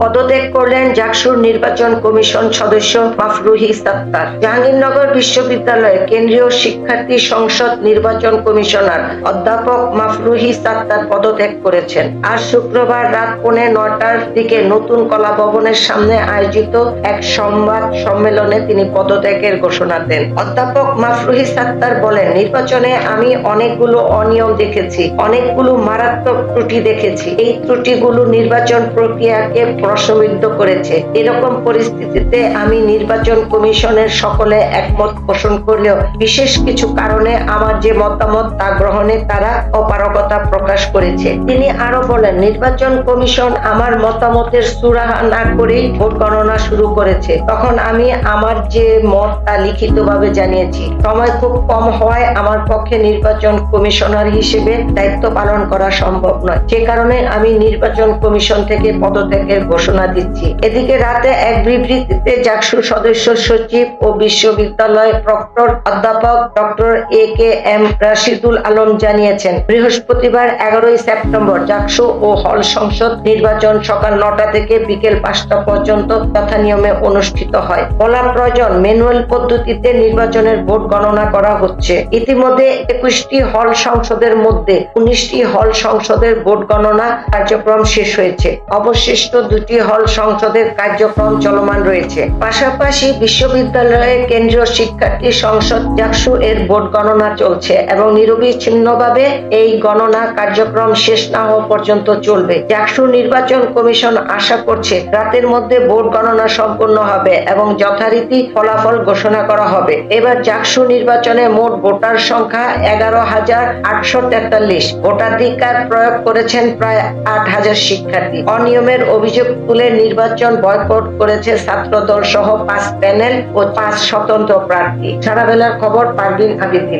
পদত্যাগ করলেন জাকসুর নির্বাচন কমিশন সদস্য মাফরুহি সাত্তার জাহাঙ্গীরনগর বিশ্ববিদ্যালয়ের কেন্দ্রীয় শিক্ষার্থী সংসদ নির্বাচন কমিশনার অধ্যাপক মাফরুহি সাত্তার পদত্যাগ করেছেন। আজ শুক্রবার রাত পৌনে নটার দিকে নতুন কলা ভবনের সামনে আয়োজিত এক সংবাদ সম্মেলনে তিনি পদত্যাগের ঘোষণা দেন। অধ্যাপক মাফরুহি সাত্তার বলেন, নির্বাচনে আমি অনেকগুলো অনিয়ম দেখেছি, অনেকগুলো মারাত্মক ত্রুটি দেখেছি। এই ত্রুটিগুলো নির্বাচন প্রক্রিয়াকে প্রশ্নবিদ্ধ করেছে। এরকম পরিস্থিতিতে আমি নির্বাচন কমিশনের সকলে একমত পোষণ করলেও বিশেষ কিছু কারণে আমার যে মতামত তা গ্রহণে তারা অপারগতা প্রকাশ করেছে। তিনি আরও বলেন, নির্বাচন কমিশন আমার মতামতের সুরাহা না করেই ভোট গণনা শুরু করেছে। তখন আমি আমার যে মত তা লিখিতভাবে জানিয়েছি। সময় খুব কম হওয়ায় আমার পক্ষে নির্বাচন কমিশনার হিসেবে দায়িত্ব পালন করা সম্ভব নয়। যে কারণে আমি নির্বাচন কমিশন থেকে পদত্যাগের ঘোষণা দিচ্ছি। এদিকে রাতে এক বিবৃতিতে জাকসু সদস্য সচিব ও বিশ্ববিদ্যালয় প্রক্টর অধ্যাপক doctor A K M Rashidul Alam জানিয়েছেন, বৃহস্পতিবার এগারোই সেপ্টেম্বর জাকসু ও হল সংসদ নির্বাচন সকাল নটা থেকে বিকেল পাঁচটা পর্যন্ত যথানিয়মে অনুষ্ঠিত হয়। বলা প্রয়োজন, ম্যানুয়াল পদ্ধতিতে নির্বাচনের ভোট গণনা করা হচ্ছে। ইতিমধ্যে একুশটি হল সংসদের মধ্যে উনিশটি হল সংসদের ভোট গণনা কার্যক্রম শেষ হয়েছে। অবশিষ্ট দুটি হল সংসদের কার্যক্রম চলমান রয়েছে। পাশাপাশি বিশ্ববিদ্যালয়ের কেন্দ্রীয় শিক্ষার্থী সংসদ জাকসু এর ভোট গণনা চলছে এবং নিরবিচ্ছিন্নভাবে এই গণনা কার্যক্রম শেষ না হওয়া পর্যন্ত চলবে। জাকসু নির্বাচন কমিশন আশা করছে রাতের মধ্যে ভোট গণনা সম্পন্ন হবে এবং যথারীতি ফলাফল ঘোষণা করা হবে। এবার জাকসু নির্বাচনে মোট ভোটার সংখ্যা এগারো হাজার আটশো তেতাল্লিশ। ভোটাধিকার প্রয়োগ করেছেন প্রায় আট হাজার শিক্ষার্থী। অনিয়মের অভিযোগ তুলে নির্বাচন বয়কট করেছে ছাত্রদল সহ পাঁচ প্যানেল ও পাঁচ স্বতন্ত্র প্রার্থী। সারা বেলার খবর পারভিন আবিদিন